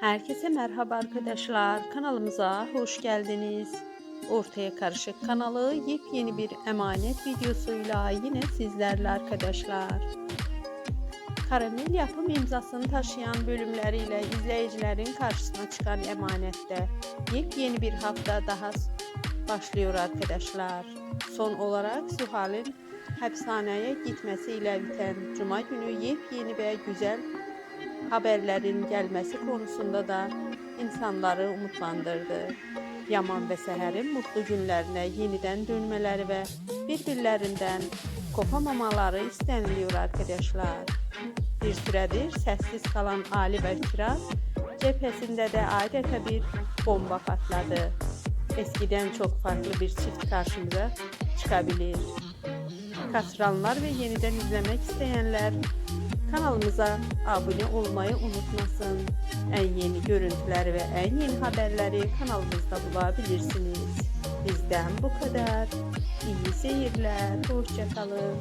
Herkese merhaba arkadaşlar. Kanalımıza hoş geldiniz. Ortaya Karışık kanalı yepyeni bir emanet videosuyla yine sizlerle arkadaşlar. Karamel yapım imzasını taşıyan bölümleriyle izleyicilerin karşısına çıkan emanette yepyeni bir hafta daha başlıyor arkadaşlar. Son olarak Zuhal'in hapishaneye gitmesiyle biten Cuma günü yepyeni ve güzel haberlerin gelmesi konusunda da insanları umutlandırdı. Yaman ve Seher'in mutlu günlerine yeniden dönmeleri ve birbirlerinden kopamamaları isteniliyor arkadaşlar. Bir süredir sessiz kalan Ali ve Kiraz cephesinde de adeta bir bomba patladı. Eskiden çok farklı bir çift karşımıza çıkabilir. Kaçıranlar ve yeniden izlemek isteyenler Kanalımıza abone olmayı unutmasın. En yeni görüntüleri ve en yeni haberleri kanalımızda bulabilirsiniz. Bizden bu kadar. İyi seyirler. Hoşçakalın.